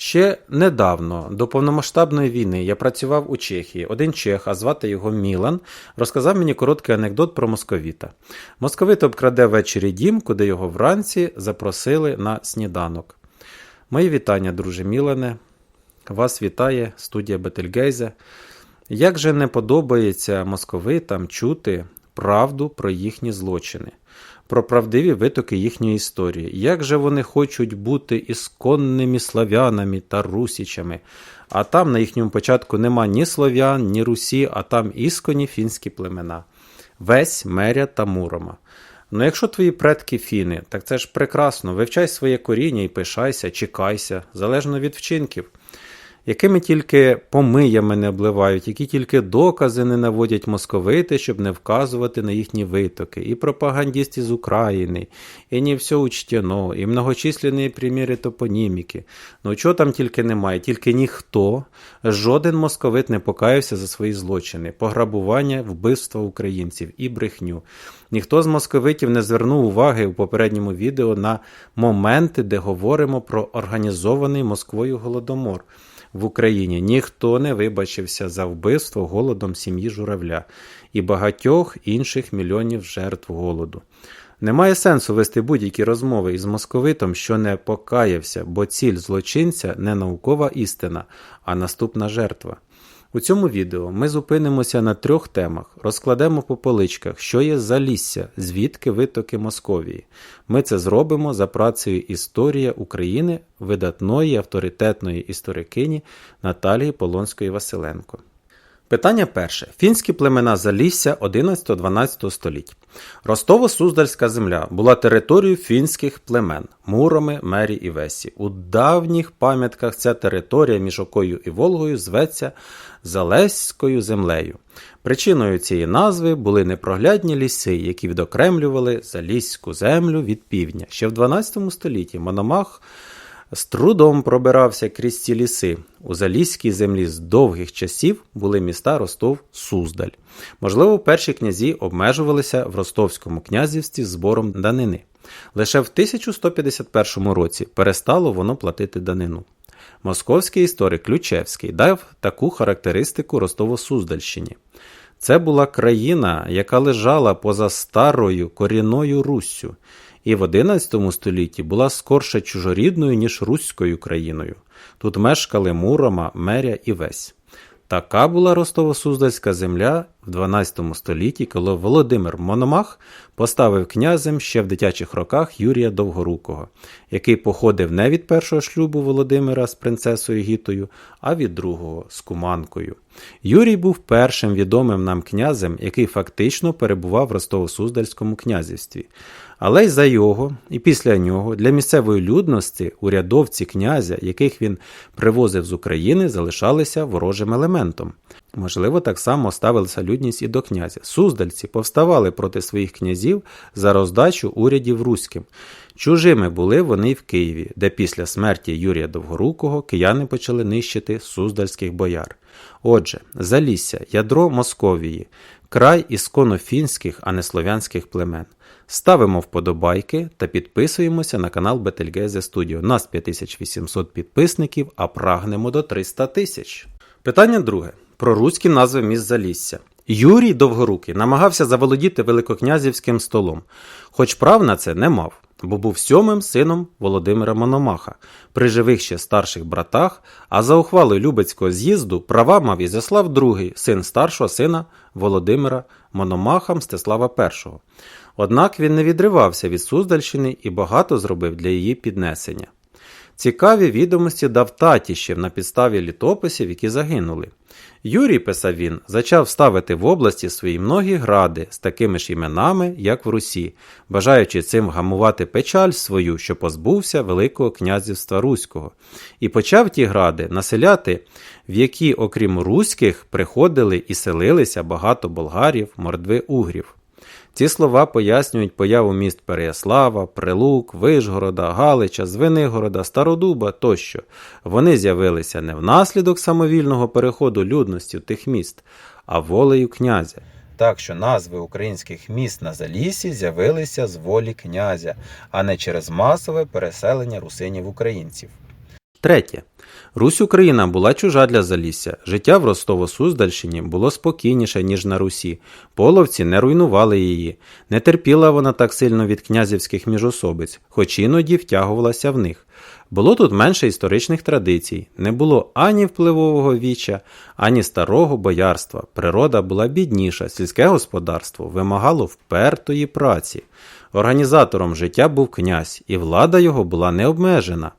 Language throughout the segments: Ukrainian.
Ще недавно, до повномасштабної війни, я працював у Чехії. Один чех, а звати його Мілан, розказав мені короткий анекдот про московіта. Московит обкраде ввечері дім, куди його вранці запросили на сніданок. Мої вітання, друже Мілане. Вас вітає студія Бетельгейзе. Як же не подобається московитам чути правду про їхні злочини, про правдиві витоки їхньої історії, як же вони хочуть бути ісконними славянами та русічами, а там на їхньому початку нема ні слов'ян, ні русі, а там ісконі фінські племена, весь меря та мурома. Ну, якщо твої предки фіни, так це ж прекрасно, вивчай своє коріння і пишайся, чекайся, залежно від вчинків якими тільки помиями не обливають, які тільки докази не наводять московити, щоб не вказувати на їхні витоки, і пропагандисти з України, і не все учтено, і многочисленні приміри топоніміки. Ну чого там тільки немає, тільки ніхто, жоден московит не покаявся за свої злочини, пограбування, вбивства українців і брехню. Ніхто з московитів не звернув уваги у попередньому відео на моменти, де говоримо про організований Москвою голодомор в Україні ніхто не вибачився за вбивство голодом сім'ї журавля і багатьох інших мільйонів жертв голоду. Немає сенсу вести будь-які розмови із московитом, що не покаявся, бо ціль злочинця не наукова істина, а наступна жертва. У цьому відео ми зупинимося на трьох темах, розкладемо по поличках, що є залісся, звідки витоки Московії. Ми це зробимо за працею Історія України видатної авторитетної історикині Наталії Полонської Василенко. Питання перше. Фінські племена Залісся 11-12 століть. Ростово-Суздальська земля була територією фінських племен Муроми, Мері і Весі. У давніх пам'ятках ця територія між Окою і Волгою зветься Залеською землею. Причиною цієї назви були непроглядні ліси, які відокремлювали Заліську землю від півдня. Ще в 12 столітті Мономах з трудом пробирався крізь ці ліси. У Залізькій землі з довгих часів були міста Ростов Суздаль. Можливо, перші князі обмежувалися в Ростовському князівстві збором данини. Лише в 1151 році перестало воно платити данину. Московський історик Ключевський дав таку характеристику Ростово-Суздальщині. Це була країна, яка лежала поза старою корінною Руссю, і в XI столітті була скорше чужорідною, ніж руською країною. Тут мешкали Мурома, Меря і Весь. Така була Ростово-Суздальська земля в 12 столітті, коли Володимир Мономах поставив князем ще в дитячих роках Юрія Довгорукого, який походив не від першого шлюбу Володимира з принцесою Гітою, а від другого з Куманкою. Юрій був першим відомим нам князем, який фактично перебував в Ростово-Суздальському князівстві. Але й за його, і після нього для місцевої людності урядовці князя, яких він привозив з України, залишалися ворожим елементом. Можливо, так само ставилася людність і до князя. Суздальці повставали проти своїх князів за роздачу урядів руським. Чужими були вони в Києві, де після смерті Юрія Довгорукого кияни почали нищити суздальських бояр. Отже, Залісся, ядро Московії, край ісконо фінських, а не слов'янських племен. Ставимо вподобайки та підписуємося на канал Бетельгезе Студіо. Нас 5800 підписників, а прагнемо до 300 тисяч. Питання друге. Про руські назви міст Залісся. Юрій Довгорукий намагався заволодіти великокнязівським столом, хоч прав на це не мав, бо був сьомим сином Володимира Мономаха, при живих ще старших братах, а за ухвалою Любецького з'їзду права мав Ізяслав II, син старшого сина Володимира Мономаха Мстислава І. Однак він не відривався від Суздальщини і багато зробив для її піднесення. Цікаві відомості дав Татіщев на підставі літописів, які загинули. Юрій, писав він, зачав ставити в області свої многі гради з такими ж іменами, як в Русі, бажаючи цим вгамувати печаль свою, що позбувся Великого князівства Руського, і почав ті гради населяти, в які, окрім руських, приходили і селилися багато болгарів, мордви угрів. Ці слова пояснюють появу міст Переяслава, Прилук, Вишгорода, Галича, Звенигорода, Стародуба тощо. Вони з'явилися не внаслідок самовільного переходу людності тих міст, а волею князя. Так що назви українських міст на Залісі з'явилися з волі князя, а не через масове переселення русинів українців. Третє. Русь Україна була чужа для Залісся. Життя в Ростово-Суздальщині було спокійніше, ніж на Русі. Половці не руйнували її. Не терпіла вона так сильно від князівських міжособиць, хоч іноді втягувалася в них. Було тут менше історичних традицій, не було ані впливового віча, ані старого боярства. Природа була бідніша, сільське господарство вимагало впертої праці. Організатором життя був князь, і влада його була необмежена.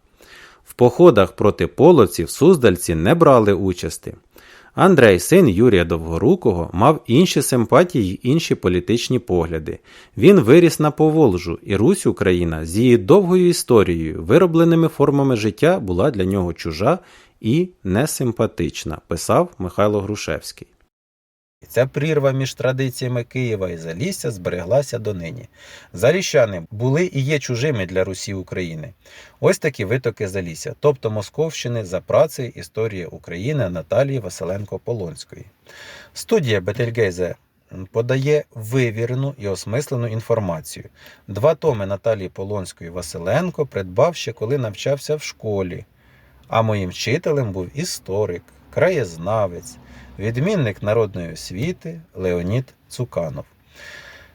Походах проти половців суздальці не брали участі. Андрей, син Юрія Довгорукого, мав інші симпатії й інші політичні погляди. Він виріс на Поволжу, і Русь Україна з її довгою історією, виробленими формами життя була для нього чужа і несимпатична, писав Михайло Грушевський. Ця прірва між традиціями Києва і Залісся збереглася донині. Заліщани були і є чужими для Русі України. Ось такі витоки Залісся, тобто Московщини за працею Історія України Наталії Василенко-Полонської. Студія Бетельгейзе подає вивірену і осмислену інформацію. Два томи Наталії Полонської Василенко придбав ще коли навчався в школі, а моїм вчителем був історик, краєзнавець, відмінник народної освіти Леонід Цуканов.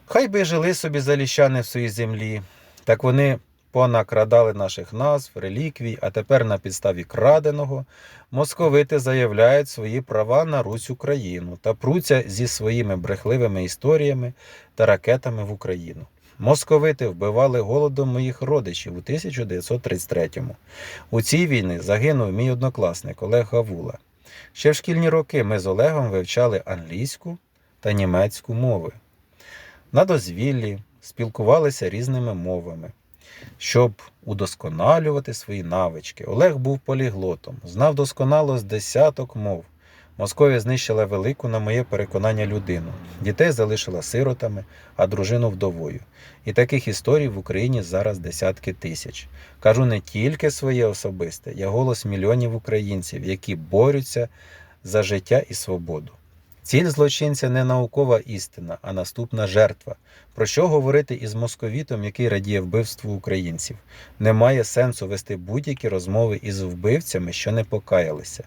Хай би жили собі заліщани в своїй землі, так вони понакрадали наших назв, реліквій, а тепер на підставі краденого московити заявляють свої права на Русь Україну та пруться зі своїми брехливими історіями та ракетами в Україну. Московити вбивали голодом моїх родичів у 1933-му. У цій війні загинув мій однокласник Олег Гавула. Ще в шкільні роки ми з Олегом вивчали англійську та німецьку мови. На дозвіллі спілкувалися різними мовами. Щоб удосконалювати свої навички, Олег був поліглотом, знав досконало з десяток мов. Московія знищила велику, на моє переконання, людину. Дітей залишила сиротами, а дружину вдовою. І таких історій в Україні зараз десятки тисяч. Кажу не тільки своє особисте, я голос мільйонів українців, які борються за життя і свободу. Ціль злочинця не наукова істина, а наступна жертва. Про що говорити із московітом, який радіє вбивству українців? Немає сенсу вести будь-які розмови із вбивцями, що не покаялися.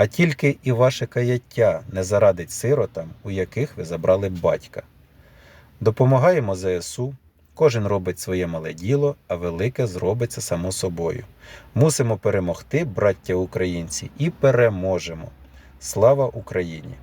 А тільки і ваше каяття не зарадить сиротам, у яких ви забрали батька. Допомагаємо ЗСУ, кожен робить своє мале діло, а велике зробиться само собою. Мусимо перемогти, браття українці, і переможемо. Слава Україні!